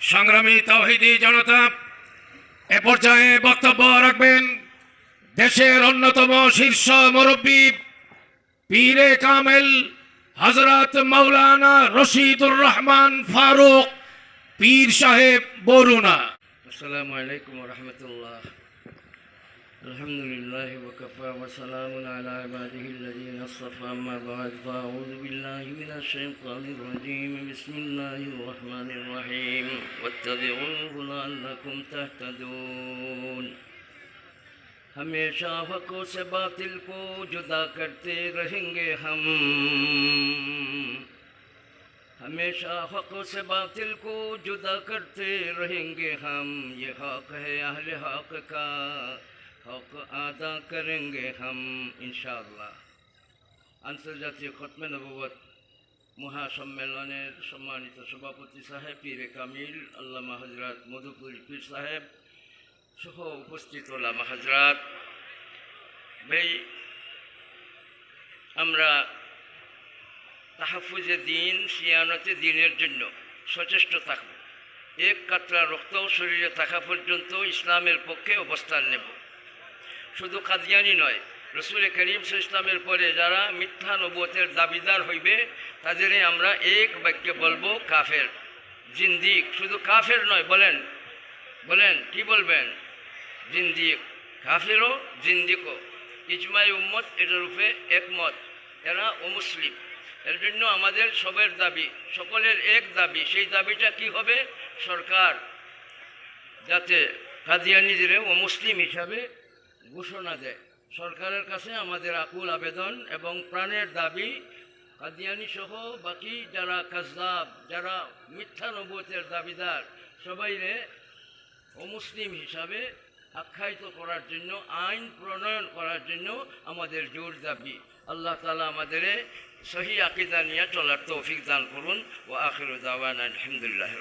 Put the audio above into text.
সংগ্রামী তহিদি জনতা, এ পর্যায়ে বক্তব্য রাখবেন দেশের অন্যতম শীর্ষ মুরব্বী পীরে কামেল হজরত মৌলানা রশিদুর রহমান ফারুক, পীর সাহেব বরুণা। আসসালামু আলাইকুম রহমতুল্লাহ। الحمد لله وكفى وسلام على عباده الذين اصطفى أما بعد. فأعوذ بالله من الشيطان الرجيم. بسم الله الرحمن الرحيم. واتبعوا لعلكم تهتدون. ہمیشہ حقوں سے باطل کو جدا کرتے رہیں گے ہم. ہمیشہ حق سے باطل کو جدا کرتے رہیں گے ہم. یہ حق ہے اہل حق کا. হক আদা করেঙ্গে হাম ইনশাআল্লাহ আন্তর্জাতীয় খতমে নবত মহাসম্মেলনের সম্মানিত সভাপতি সাহেব পীরে কামিল আল্লামা হজরত মধুপুর পীর সাহেব সহ উপস্থিত আল্লামা হজরত ভাই আমরা তাহফুজে দিন সিয়ানতে দিনের জন্য সচেষ্ট থাকব। এক কাতরা রক্ত শরীরে থাকা পর্যন্ত ইসলামের পক্ষে অবস্থান নেব। শুধু কাদিয়ানি নয়, রসুল করিম ইসলামের পরে যারা মিথ্যা নবতের দাবিদার হইবে, তাদেরই আমরা এক বাক্যে বলব কাফের। জিন্দিক, শুধু কাফের নয়, বলেন বলেন, কি বলবেন? জিন্দিক, কাফেরও জিন্দিকও। ইজমাই উম্মত এটার রূপে একমত, এরা অমুসলিম। এর জন্য আমাদের সবের দাবি, সকলের এক দাবি, সেই দাবিটা কি হবে? সরকার, যাতে কাদিয়ানিদের ও মুসলিম হিসাবে ঘোষণা দেয়। সরকারের কাছে আমাদের আকুল আবেদন এবং প্রাণের দাবি কাদিয়ানি সহ বাকি যারা কাজদাব যারা মিথ্যা নবতের দাবিদার, সবাইরে অমুসলিম হিসাবে আখ্যায়িত করার জন্য, আইন প্রণয়ন করার জন্য আমাদের জোর দাবি। আল্লাহ তালা আমাদের সহি আকিদা নিয়ে চলার তৌফিক দান করুন। ও আখির দাওয়ান আলহামদুলিল্লাহ